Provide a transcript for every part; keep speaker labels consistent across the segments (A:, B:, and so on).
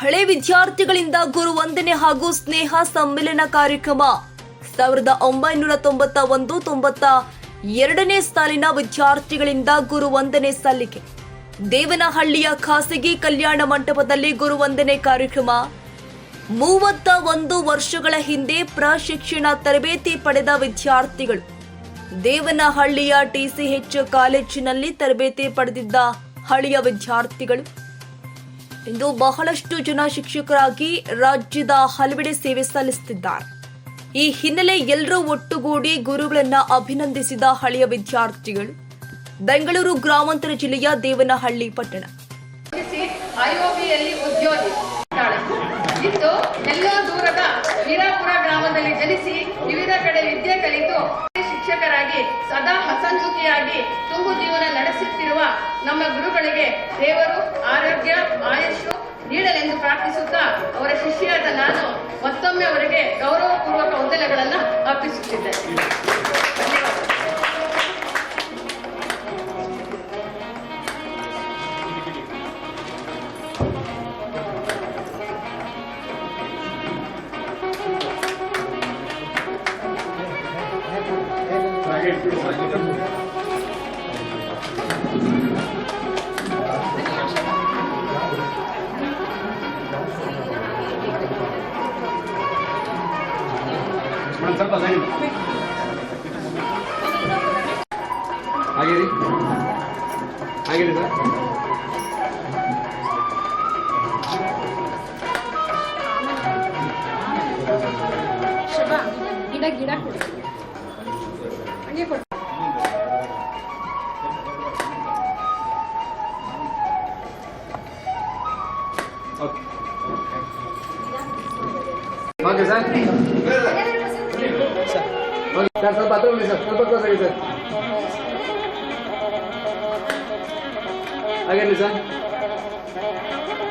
A: ಹಳೆ ವಿದ್ಯಾರ್ಥಿಗಳಿಂದ ಗುರು ವಂದನೆ ಹಾಗೂ ಸ್ನೇಹ ಸಮ್ಮೇಳನ ಕಾರ್ಯಕ್ರಮ. ಸಾವಿರದ ಒಂಬೈನೂರ ತೊಂಬತ್ತ ಒಂದು, ತೊಂಬತ್ತ ಎರಡನೇ ಸಾಲಿನ ವಿದ್ಯಾರ್ಥಿಗಳಿಂದ ಗುರು ವಂದನೆ ಸಲ್ಲಿಕೆ. ದೇವನಹಳ್ಳಿಯ ಖಾಸಗಿ ಕಲ್ಯಾಣ ಮಂಟಪದಲ್ಲಿ ಗುರುವಂದನೆ ಕಾರ್ಯಕ್ರಮ. ಮೂವತ್ತ ಒಂದು ವರ್ಷಗಳ ಹಿಂದೆ ಪ್ರಶಿಕ್ಷಣ ತರಬೇತಿ ಪಡೆದ ವಿದ್ಯಾರ್ಥಿಗಳು. ದೇವನಹಳ್ಳಿಯ ಟಿಸಿಎಚ್ ಕಾಲೇಜಿನಲ್ಲಿ ತರಬೇತಿ ಪಡೆದಿದ್ದ ಹಳೆಯ ವಿದ್ಯಾರ್ಥಿಗಳು. ಇಂದು ಬಹಳಷ್ಟು ಜನ ಶಿಕ್ಷಕರಾಗಿ ರಾಜ್ಯದ ಹಲವೆಡೆ ಸೇವೆ ಸಲ್ಲಿಸುತ್ತಿದ್ದಾರೆ ಈ ಹಿನ್ನೆಲೆ ಎಲ್ಲರೂ ಒಟ್ಟುಗೂಡಿ ಗುರುಗಳನ್ನ ಅಭಿನಂದಿಸಿದ ಹಳೆಯ ವಿದ್ಯಾರ್ಥಿಗಳು, ಬೆಂಗಳೂರು ಗ್ರಾಮಾಂತರ ಜಿಲ್ಲೆಯ ದೇವನಹಳ್ಳಿ ಪಟ್ಟಣ
B: ಐಒಬಿಯಲ್ಲಿ ಉದ್ಯೋಗಿ. ಇಂದು ಎಲ್ಲೋ ದೂರದ ವೀರಾಪುರ ಗ್ರಾಮದಲ್ಲಿ ಜನಿಸಿ ವಿವಿಧ ಕಡೆ ವಿದ್ಯೆ ಕಲಿತು ಶಿಕ್ಷಕರಾಗಿ, ಸದಾ ಹಸನ್ಮುಖಿಯಾಗಿ ತುಂಬು ಜೀವನ ನಡೆಸುತ್ತಿರುವ ನಮ್ಮ ಗುರುಗಳಿಗೆ ದೇವರು ಆರೋಗ್ಯ ಅವರ ಶಿಷ್ಯಾದ ನಾನು ಮತ್ತೊಮ್ಮೆ ಅವರಿಗೆ ಗೌರವಪೂರ್ವಕ ವಂದನೆಗಳನ್ನು ಅರ್ಪಿಸುತ್ತಿದ್ದೇನೆ.
C: ಮೇಡಮ್ ಸ್ವಲ್ಪ ಸೈಡ್ ಆಗಿರಿ ಆಗಿರಿ ಸರ್
B: ಗಿಡ ಗಿಡ ಕೊಡಿ ಹಂಗೆ ಕೊಡಿ
C: okay okay sir sir sir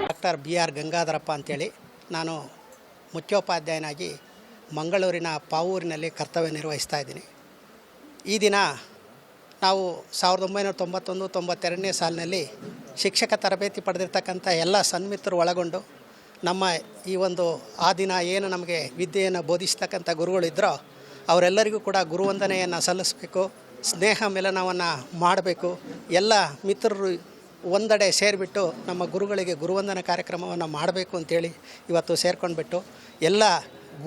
D: doctor B R Gangadharappa ಅಂತೇಳಿ ನಾನು ಮುಖ್ಯೋಪಾಧ್ಯಾಯನಾಗಿ ಮಂಗಳೂರಿನ ಪಾವೂರಿನಲ್ಲಿ ಕರ್ತವ್ಯ ನಿರ್ವಹಿಸ್ತಾ ಇದ್ದೀನಿ. ಈ ದಿನ ನಾವು ಸಾವಿರದ ಒಂಬೈನೂರ ತೊಂಬತ್ತೊಂದು, ತೊಂಬತ್ತೆರಡನೇ ಸಾಲಿನಲ್ಲಿ ಶಿಕ್ಷಕ ತರಬೇತಿ ಪಡೆದಿರ್ತಕ್ಕಂಥ ಎಲ್ಲ ಸನ್ಮಿತರು ಒಳಗೊಂಡು ನಮ್ಮ ಈ ಒಂದು ಆ ದಿನ ಏನು ನಮಗೆ ವಿದ್ಯೆಯನ್ನು ಬೋಧಿಸ್ತಕ್ಕಂಥ ಗುರುಗಳಿದ್ದರೋ ಅವರೆಲ್ಲರಿಗೂ ಕೂಡ ಗುರುವಂದನೆಯನ್ನು ಸಲ್ಲಿಸಬೇಕು, ಸ್ನೇಹ ಮಿಲನವನ್ನು ಮಾಡಬೇಕು, ಎಲ್ಲ ಮಿತ್ರರು ಒಂದೆಡೆ ಸೇರಿಬಿಟ್ಟು ನಮ್ಮ ಗುರುಗಳಿಗೆ ಗುರುವಂದನ ಕಾರ್ಯಕ್ರಮವನ್ನು ಮಾಡಬೇಕು ಅಂತೇಳಿ ಇವತ್ತು ಸೇರ್ಕೊಂಡ್ಬಿಟ್ಟು ಎಲ್ಲ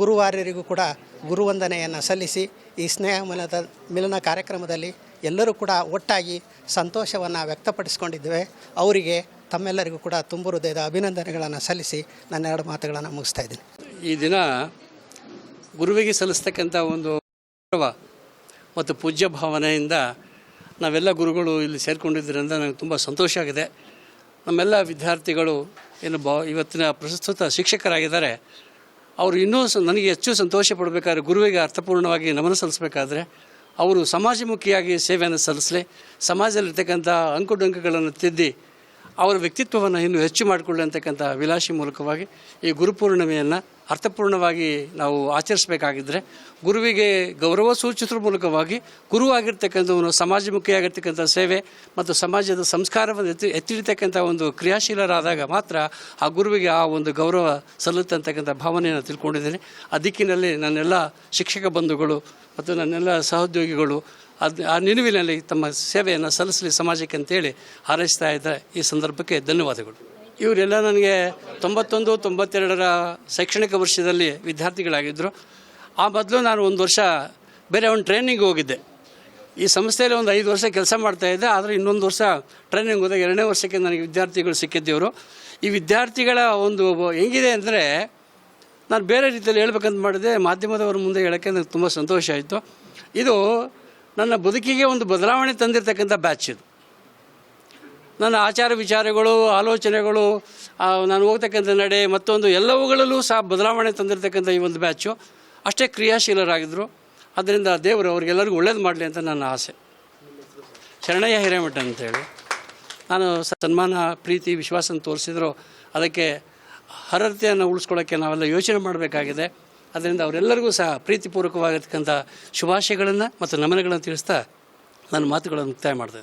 D: ಗುರುವಾರ್ಯರಿಗೂ ಕೂಡ ಗುರುವಂದನೆಯನ್ನು ಸಲ್ಲಿಸಿ ಈ ಸ್ನೇಹ ಮಿಲದ ಮಿಲನ ಕಾರ್ಯಕ್ರಮದಲ್ಲಿ ಎಲ್ಲರೂ ಕೂಡ ಒಟ್ಟಾಗಿ ಸಂತೋಷವನ್ನು ವ್ಯಕ್ತಪಡಿಸ್ಕೊಂಡಿದ್ದೇವೆ. ಅವರಿಗೆ ತಮ್ಮೆಲ್ಲರಿಗೂ ಕೂಡ ತುಂಬ ಹೃದಯದ ಅಭಿನಂದನೆಗಳನ್ನು ಸಲ್ಲಿಸಿ ನನ್ನ ಎರಡು ಮಾತುಗಳನ್ನು ಮುಗಿಸ್ತಾ ಇದ್ದೀನಿ.
E: ಈ ದಿನ ಗುರುವಿಗೆ ಸಲ್ಲಿಸ್ತಕ್ಕಂಥ ಒಂದು ಗೌರವ ಮತ್ತು ಪೂಜ್ಯ ಭಾವನೆಯಿಂದ ನಾವೆಲ್ಲ ಗುರುಗಳು ಇಲ್ಲಿ ಸೇರಿಕೊಂಡಿದ್ದರಿಂದ ನನಗೆ ತುಂಬ ಸಂತೋಷ ಆಗಿದೆ. ನಮ್ಮೆಲ್ಲ ವಿದ್ಯಾರ್ಥಿಗಳು ಏನು ಬಾ, ಇವತ್ತಿನ ಪ್ರಸ್ತುತ ಶಿಕ್ಷಕರಾಗಿದ್ದಾರೆ. ಅವರು ಇನ್ನೂ ನನಗೆ ಹೆಚ್ಚು ಸಂತೋಷ ಪಡಬೇಕಾದ್ರೆ ಗುರುವಿಗೆ ಅರ್ಥಪೂರ್ಣವಾಗಿ ನಮನ ಸಲ್ಲಿಸಬೇಕಾದ್ರೆ ಅವರು ಸಮಾಜಮುಖಿಯಾಗಿ ಸೇವೆಯನ್ನು ಸಲ್ಲಿಸಲಿ, ಸಮಾಜದಲ್ಲಿರ್ತಕ್ಕಂಥ ಅಂಕುಡೊಂಕುಗಳನ್ನು ತಿದ್ದಿ, ಅವರ ವ್ಯಕ್ತಿತ್ವವನ್ನು ಇನ್ನೂ ಹೆಚ್ಚು ಮಾಡಿಕೊಳ್ಳಿ ಅಂತಕ್ಕಂಥ ವಿಲಾಸಿ ಮೂಲಕವಾಗಿ ಈ ಗುರುಪೂರ್ಣಿಮೆಯನ್ನು ಅರ್ಥಪೂರ್ಣವಾಗಿ ನಾವು ಆಚರಿಸಬೇಕಾಗಿದ್ದರೆ ಗುರುವಿಗೆ ಗೌರವ ಸೂಚಿಸುವ ಮೂಲಕವಾಗಿ ಗುರು ಗುರುವಾಗಿರ್ತಕ್ಕಂಥವನು ಸಮಾಜಮುಖಿಯಾಗಿರ್ತಕ್ಕಂಥ ಸೇವೆ ಮತ್ತು ಸಮಾಜದ ಸಂಸ್ಕಾರವನ್ನು ಎತ್ತಿ, ಎತ್ತಿಡ್ತಕ್ಕಂಥ ಒಂದು ಕ್ರಿಯಾಶೀಲರಾದಾಗ ಮಾತ್ರ ಆ ಗುರುವಿಗೆ ಆ ಒಂದು ಗೌರವ ಸಲ್ಲುತ್ತಂತಕ್ಕಂಥ ಭಾವನೆಯನ್ನು ತಿಳ್ಕೊಂಡಿದ್ದೇನೆ. ಆ ದಿಕ್ಕಿನಲ್ಲಿ ನನ್ನೆಲ್ಲ ಶಿಕ್ಷಕ ಬಂಧುಗಳು ಮತ್ತು ನನ್ನೆಲ್ಲ ಸಹೋದ್ಯೋಗಿಗಳು ಅದು, ಆ ನಿಲುವಿನಲ್ಲಿ ತಮ್ಮ ಸೇವೆಯನ್ನು ಸಲ್ಲಿಸಲಿ ಸಮಾಜಕ್ಕೆ ಅಂತೇಳಿ ಹಾರೈಸ್ತಾ ಇದ್ದಾರೆ ಈ ಸಂದರ್ಭಕ್ಕೆ ಧನ್ಯವಾದಗಳು. ಇವರೆಲ್ಲ ನನಗೆ ತೊಂಬತ್ತೊಂದು, ತೊಂಬತ್ತೆರಡರ ಶೈಕ್ಷಣಿಕ ವರ್ಷದಲ್ಲಿ ವಿದ್ಯಾರ್ಥಿಗಳಾಗಿದ್ದರು ಆ ಮೊದಲು ನಾನು ಒಂದು ವರ್ಷ ಬೇರೆ ಒಂದು ಟ್ರೈನಿಂಗ್ ಹೋಗಿದ್ದೆ. ಈ ಸಂಸ್ಥೆಯಲ್ಲಿ ಒಂದು ಐದು ವರ್ಷ ಕೆಲಸ ಮಾಡ್ತಾಯಿದ್ದೆ ಆದರೆ ಇನ್ನೊಂದು ವರ್ಷ ಟ್ರೈನಿಂಗ್ ಹೋದಾಗ ಎರಡನೇ ವರ್ಷಕ್ಕೆ ನನಗೆ ವಿದ್ಯಾರ್ಥಿಗಳು ಸಿಕ್ಕಿದ್ದೆವರು. ಈ ವಿದ್ಯಾರ್ಥಿಗಳ ಒಂದು ಹೆಂಗಿದೆ ಅಂದರೆ, ನಾನು ಬೇರೆ ರೀತಿಯಲ್ಲಿ ಹೇಳ್ಬೇಕಂತ ಮಾಡಿದೆ, ಮಾಧ್ಯಮದವರ ಮುಂದೆ ಹೇಳೋಕ್ಕೆ ನನಗೆ ತುಂಬ ಸಂತೋಷ ಆಯಿತು. ಇದು ನನ್ನ ಬದುಕಿಗೆ ಒಂದು ಬದಲಾವಣೆ ತಂದಿರತಕ್ಕಂಥ ಬ್ಯಾಚ್ ಇದು. ನನ್ನ ಆಚಾರ ವಿಚಾರಗಳು, ಆಲೋಚನೆಗಳು ನಾನು ಹೋಗ್ತಕ್ಕಂಥ ನಡೆ ಮತ್ತೊಂದು ಎಲ್ಲವುಗಳಲ್ಲೂ ಸಹ ಬದಲಾವಣೆ ತಂದಿರತಕ್ಕಂಥ ಈ ಒಂದು ಬ್ಯಾಚು ಅಷ್ಟೇ ಕ್ರಿಯಾಶೀಲರಾಗಿದ್ದರು ಅದರಿಂದ ದೇವರು ಅವ್ರಿಗೆಲ್ಲರಿಗೂ ಒಳ್ಳೇದು ಮಾಡಲಿ ಅಂತ ನನ್ನ ಆಸೆ. ಶರಣಯ್ಯ ಹಿರೇಮಠ ಅಂತೇಳಿ. ನಾನು ಸನ್ಮಾನ, ಪ್ರೀತಿ, ವಿಶ್ವಾಸನ ತೋರಿಸಿದ್ರು. ಅದಕ್ಕೆ ಅರ್ಹತೆಯನ್ನು ಉಳಿಸ್ಕೊಳ್ಳೋಕ್ಕೆ ನಾವೆಲ್ಲ ಯೋಚನೆ ಮಾಡಬೇಕಾಗಿದೆ. ಅದರಿಂದ ಅವರೆಲ್ಲರಿಗೂ ಸಹ ಪ್ರೀತಿಪೂರ್ವಕವಾಗಿರ್ತಕ್ಕಂಥ ಶುಭಾಶಯಗಳನ್ನು ಮತ್ತು ನಮನಗಳನ್ನು ತಿಳಿಸ್ತಾ ನನ್ನ ಮಾತುಗಳನ್ನು ಮುಕ್ತಾಯ ಮಾಡಿದೆ